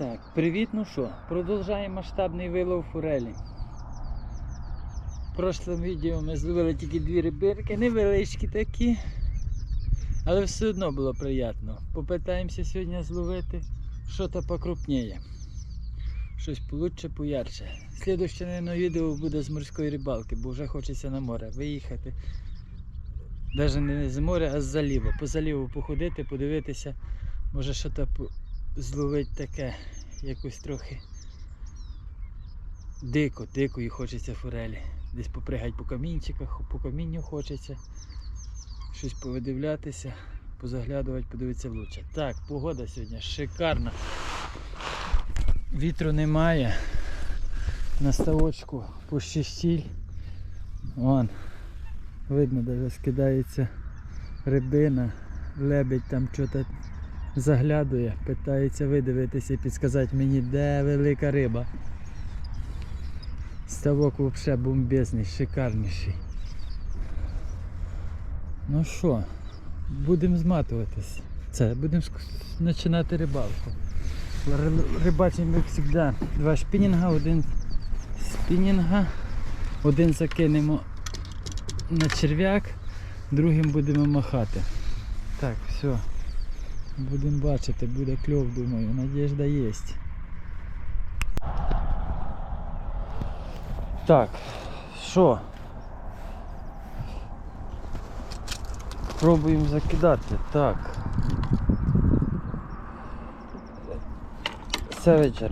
Так, привіт, ну що, продовжаємо масштабний вилов форелі. В прошлому відео ми зловили тільки дві рибирки, невеличкі такі, але все одно було приємно. Попитаємося сьогодні зловити щось покрупніє. Щось получше, поярче. Слідуще, наверное, відео буде з морської рибалки, бо вже хочеться на море виїхати. Навіть не з моря, а з заліву. По заліву походити, подивитися, може щось зловити таке, якось трохи дико, дико і хочеться форелі. Десь попригати по камінчиках, по камінню хочеться. Щось повидивлятися, позаглядувати, подивитися влучше. Так, погода сьогодні шикарна. Вітру немає. На ставочку пущастіль. Вон. Видно, де скидається рибина, лебедь там щось заглядує, питається видивитися і підказати мені, де велика риба. Ставок взагалі бомбезний, шикарніший. Ну що, будемо зматуватись. Це, будемо починати рибалку. Рибачимо як завжди. Два шпінінга, один спінінга, один закинемо на черв'як, другим будемо махати. Так, все. Будемо бачити, буде кльов, думаю, надіжда є. Так, що? Пробуємо закидати. Так. Це вечір.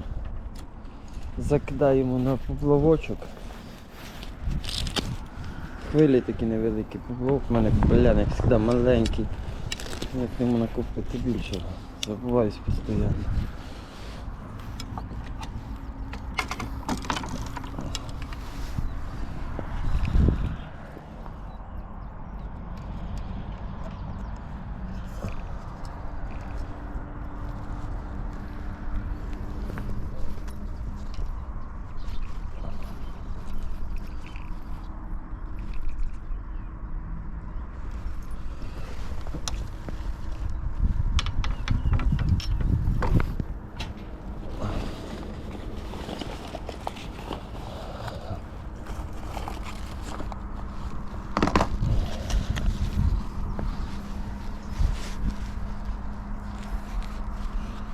Закидаємо на поплавочок. Хвилі такі невеликі, поплавок в мене бля, як завжди маленький. Як йому накупити більше. Забуваюсь постійно.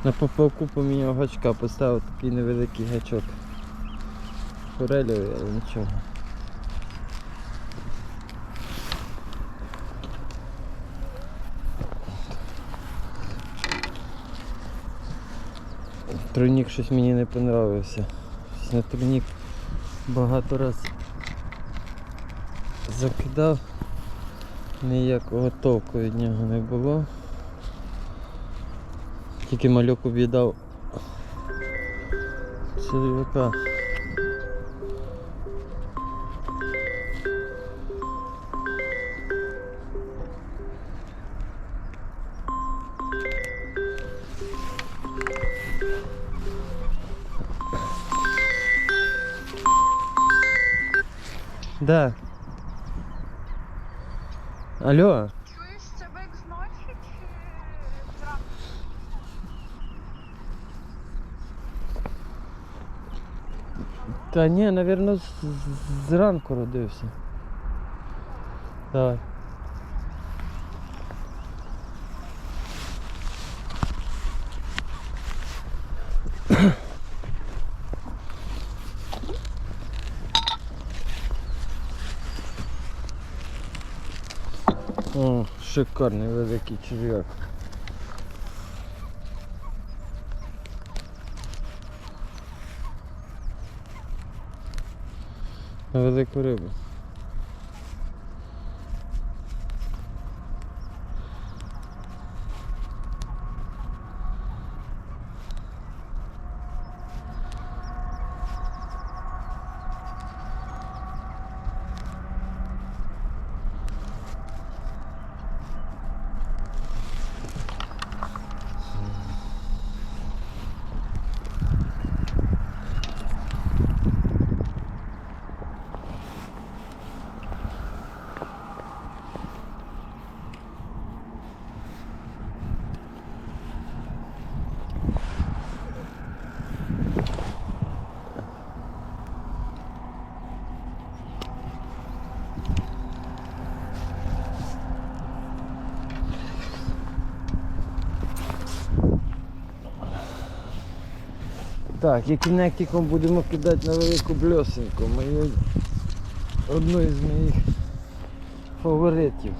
На поплавку поміняв гачка, поставив такий невеликий гачок. Форельовий, але нічого. Тройник щось мені не понравився. Щось На тройник багато раз закидав, ніякого толку від нього не було. Тільки малюк об'їдав черв'яка. Да. Алло. Та ні, напевно, зранку родився. Давай. О, шикарний великий черв'як. Велику рибу. Так, і кінектиком будемо кидати на велику бльосеньку. Мою, одну із моїх фаворитів.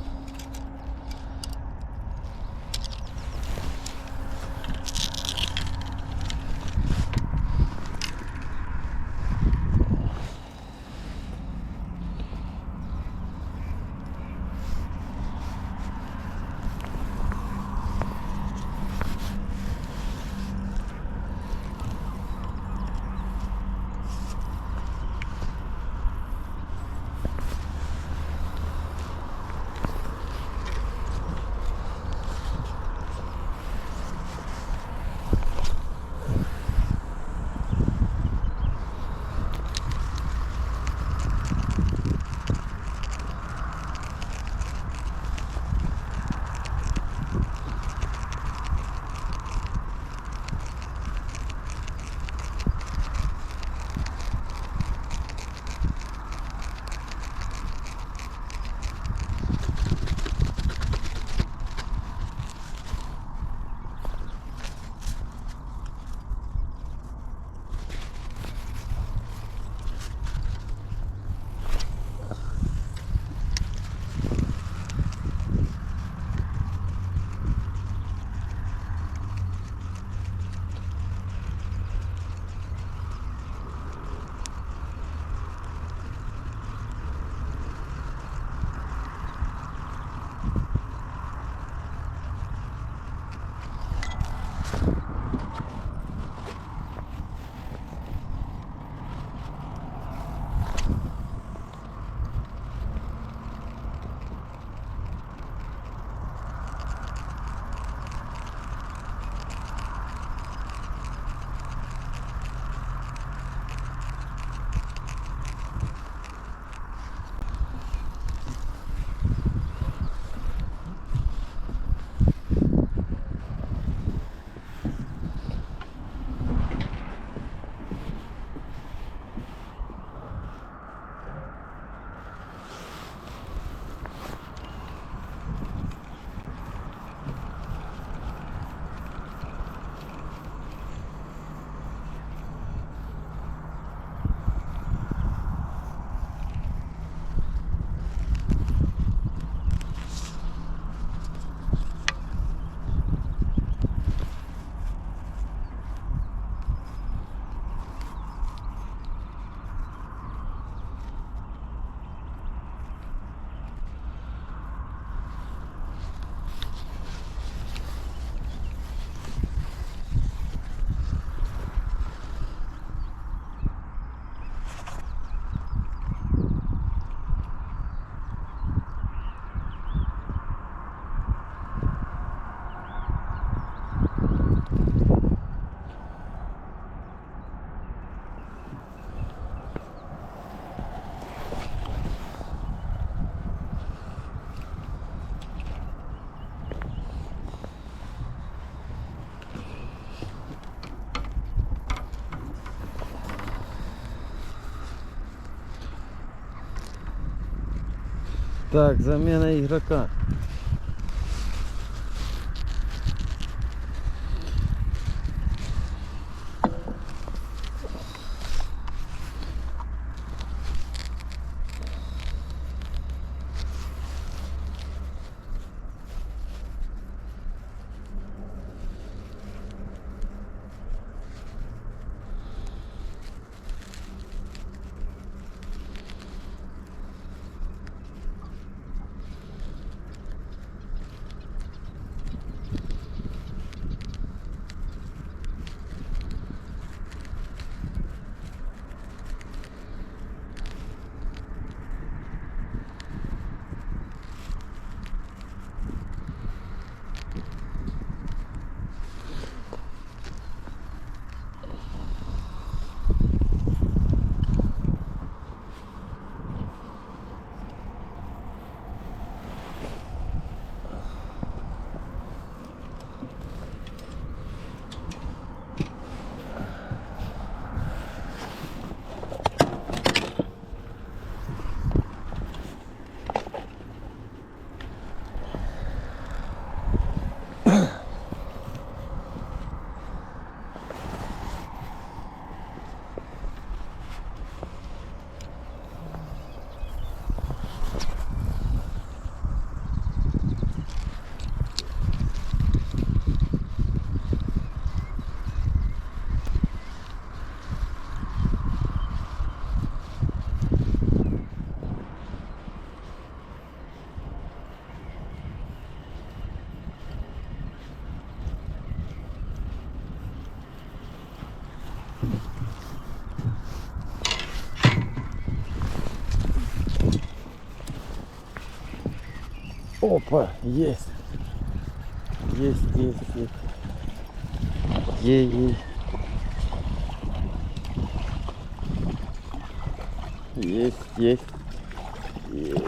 Так, замена ігрока. Опа, есть. Есть, есть, есть. Є, є. Есть, есть. Есть.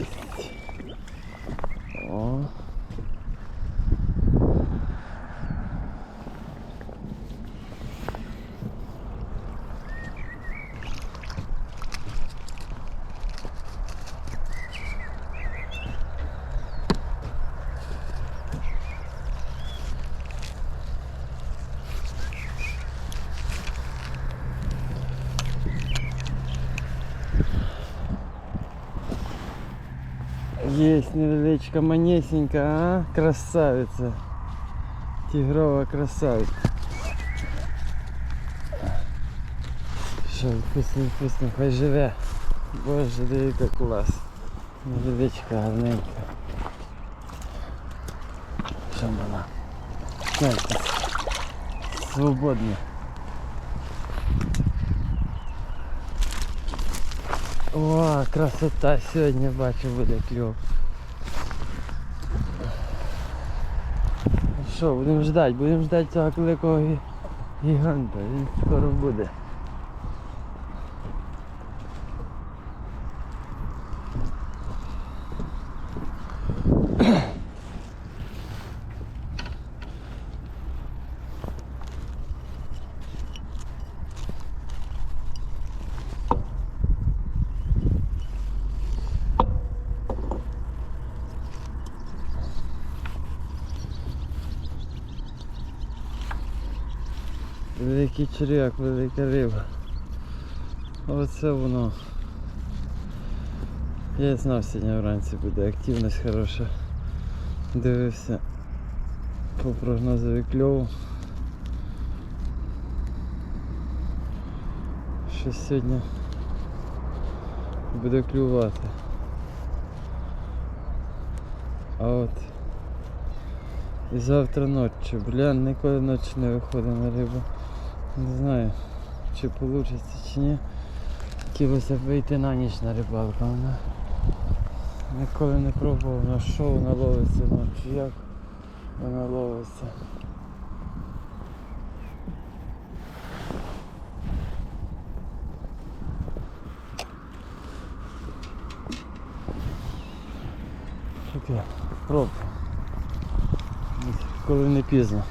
невеличка манесенька, а? Красавиця. Тигрова красавиця. Що, вкусно, вкусно, хай живе. Боже, дивіться клас. Невеличка, гарненька. Що вона? Знаєте, свободна. О, красота сьогодні бачу буде кльов. Що, будемо ждати, будемо ждати цього великого гіганта. Він скоро буде. Великий черв'як, велика риба. Оце воно. Я знав сьогодні вранці буде активність хороша. Дивився по прогнозові кльову. Що сьогодні буде клювати. А от і завтра ночі. Бля, ніколи ночі не виходить на рибу. Не знаю, чи вийде, чи ні. Хотілося вийти на ніч на рибалку, але ніколи не пробував, на що вона ловиться ночі, як вона ловиться. Таке, пробуй. Коли не пізно.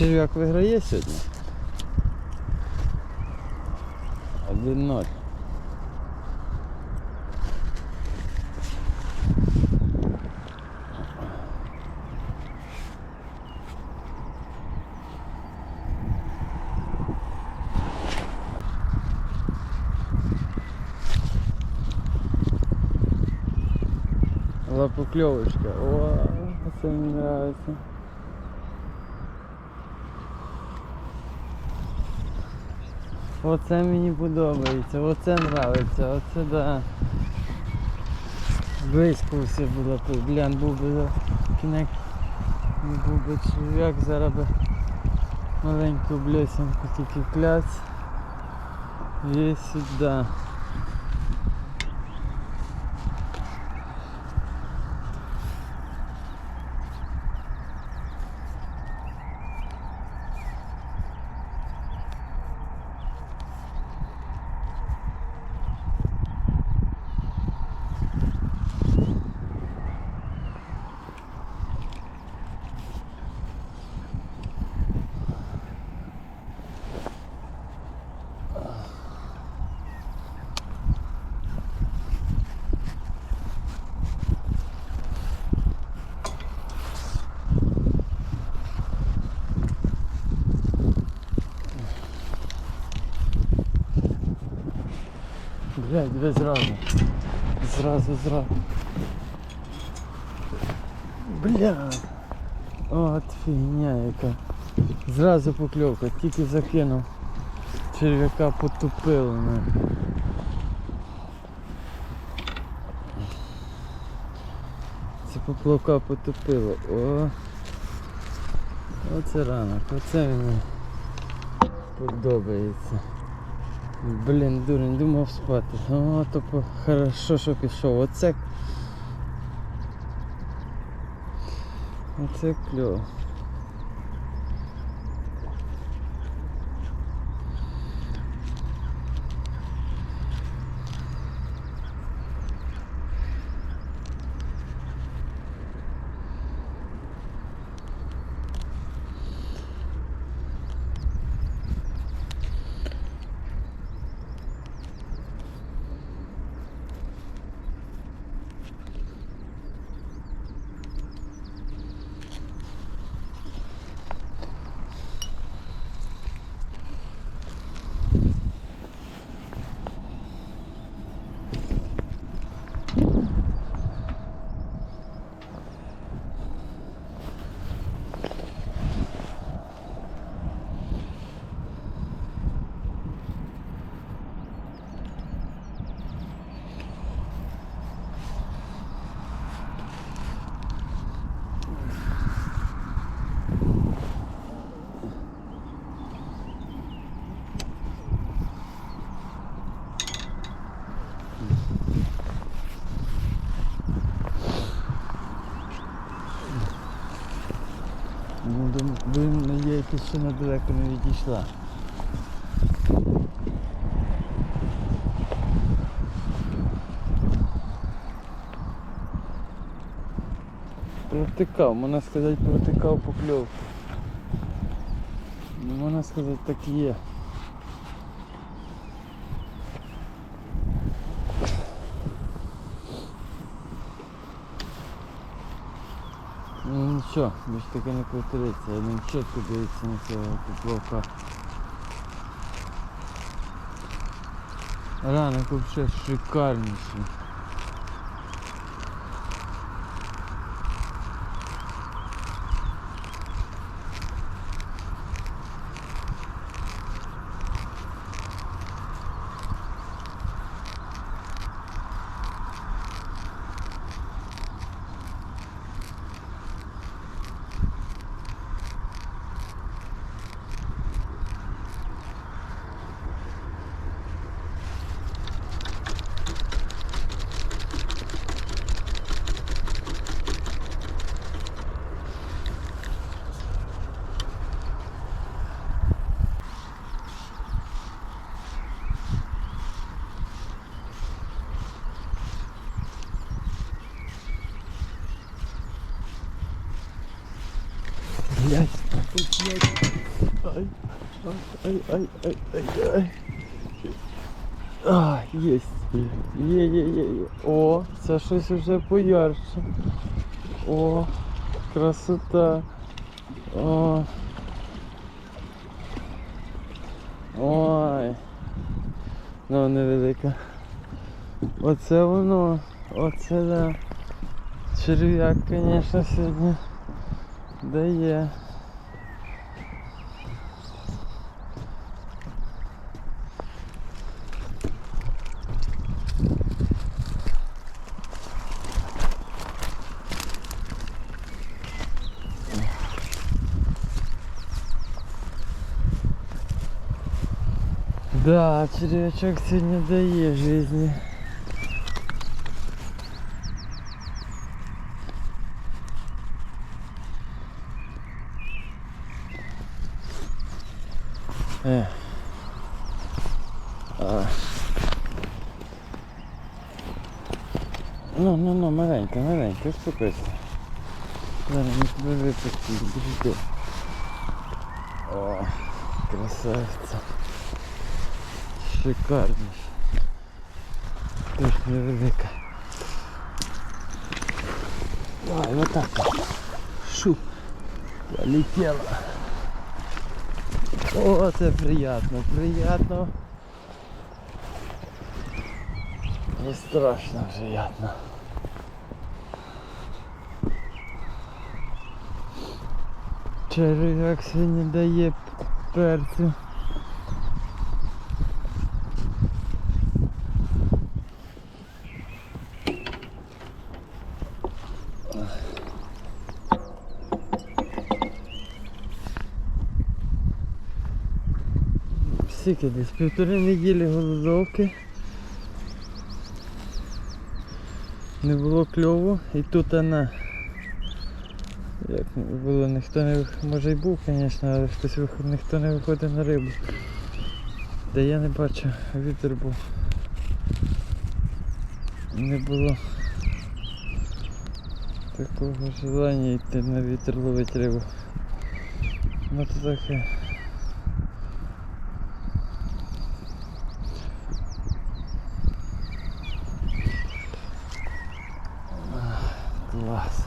Черв'як виграє сьогодні? 1-0. Лапоклевочка. О, это мне нравится. Оце мені подобається, оце нравиться, оце да. Близько все було тут. Блін, був би кінець. Був би черв'як, зараз би маленьку блесенку тільки кляц. І сюди. Блядь, ви зразу. Зразу, зразу. Бля. От фігня яка. Зразу покльовка, тільки закинув. Черв'яка потупило. Не. поплавка потопило. О! Оце ранок, оце мені подобається. Блін, дурень, думав спати. О, то по- хорошо, що пішов. Оце. Оце кльово. Ну, дум- Будемо надіятися, що недалеко не відійшла. Протикав, можна сказати, протикав покльовку. Можна сказати, так і є. Ну нічого, більш таки не повториться, один чітко дивиться на цього поплавка. Ранок взагалі шикарніший. Блять. Ай, ай, ай, ай, ай, ай. А, єсть. Є, є, є, є. О, це щось вже поярше. О, красота. О. Ой. Ну, невелика. Оце воно. Оце да. Черв'як, звісно, сьогодні дає. Да, червячок сьогодні дає жизни. Е. А. Ну, ну, ну, маленька, маленька, успокойся. Зараз ми тебе випустимо, біжите. О, красавиця. Шикарніше. Теж невелика. Давай, вот так. Шу. Полетела. О, це приятно, приятно. Не страшно приятно. Червяк сьогодні дає перцю. Скільки десь півтори неділі голодовки. Не було кльову і тут вона. Як було, ніхто не може й був, звісно, але хтось виход, ніхто не виходив на рибу. Де я не бачив, вітер був. Не було такого желання йти на вітер ловити рибу. Ну то таке. Клас.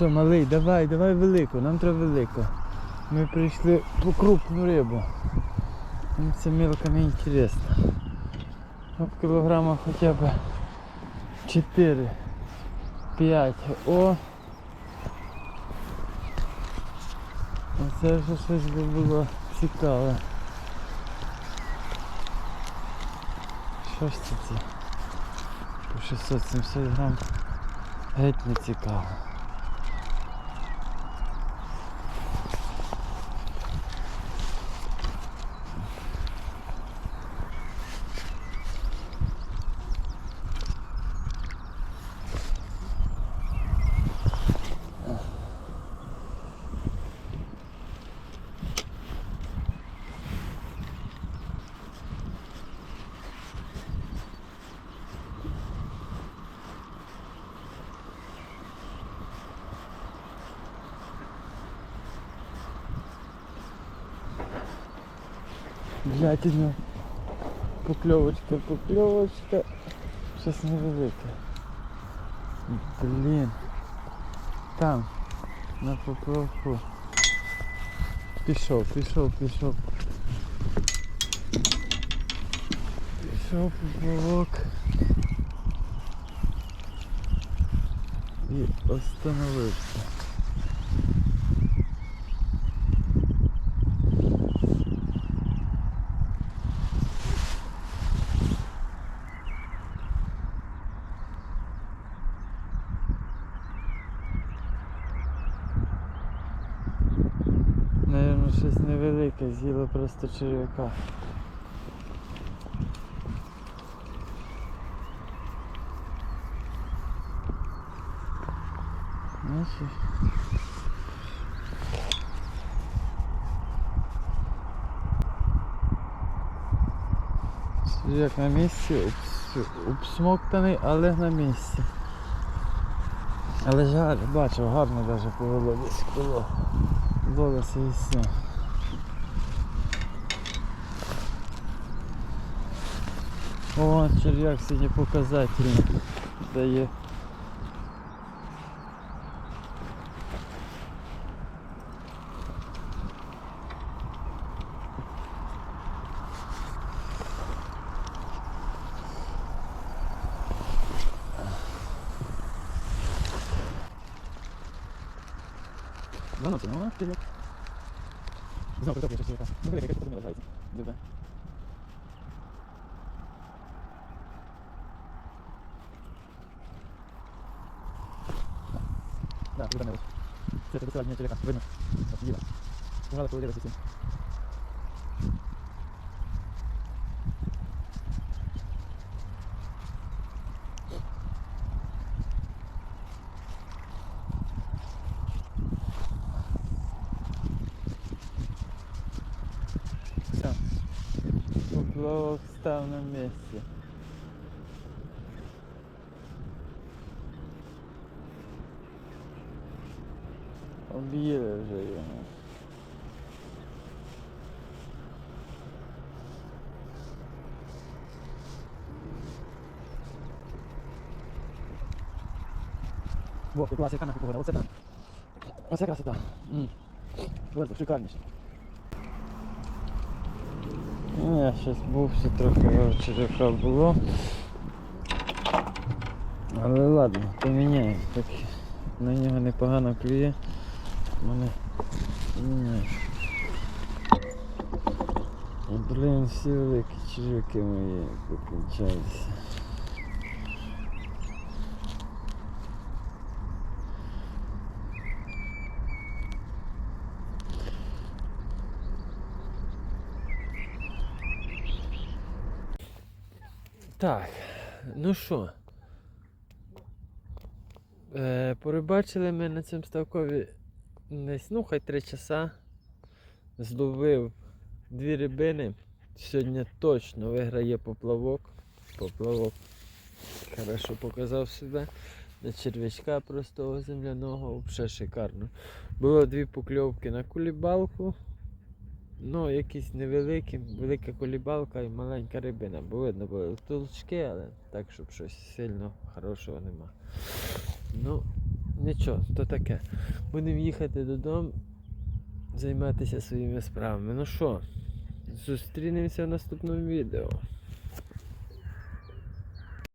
Ну що, малий, давай, давай велику, нам треба велику. Ми прийшли по крупну рибу. Нам це мелко не інтересно. Ну, кілограма хоча б 4, 5. О! Оце вже щось би було цікаве. Що ж це це? По 670 грам. Геть не цікаво. Дятельно. Покльовочка, покльовочка. Щось невелике. Блін. Там. На поплавку. Пішов, пішов, пішов. Пішов поплавок. І остановився. З'їло просто черв'яка. Бачиш? Черв'як на місці, обс- обсмоктаний, але на місці. Але жаль, бачив, гарно навіть повело десь було. Волоси і все. О, черв'як сьогодні показательний дає. Ну, ну, це ну, черв'як. Знову притоплює черв'яка. Ну, велика, яка тут не вважається. Диви. Да, тут не Це це досилання черв'яка. Видно. От, діва. Погнали, поведеться цим. Все. Поплавок став на місці. Об'їли вже його. Во, клас, яка нахуй погода, оце там. Оце красота. Ось, шикарніше. Ну, я щось був ще трохи черепа було. Але ладно, поміняю. Так на нього непогано клює мене І, блін, всі великі чижики мої покінчалися. Так, ну що, е, порибачили ми на цьому ставкові десь, ну, хай три часа. Зловив дві рибини. Сьогодні точно виграє поплавок. Поплавок хорошо показав себе. На черв'ячка простого земляного, взагалі шикарно. Було дві покльовки на кулібалку. Ну, якісь невеликі, велика колібалка і маленька рибина. Бо видно були толчки, але так, щоб щось сильно хорошого нема. Ну, нічого, то таке. Будемо їхати додому, займатися своїми справами. Ну що, зустрінемося в наступному відео.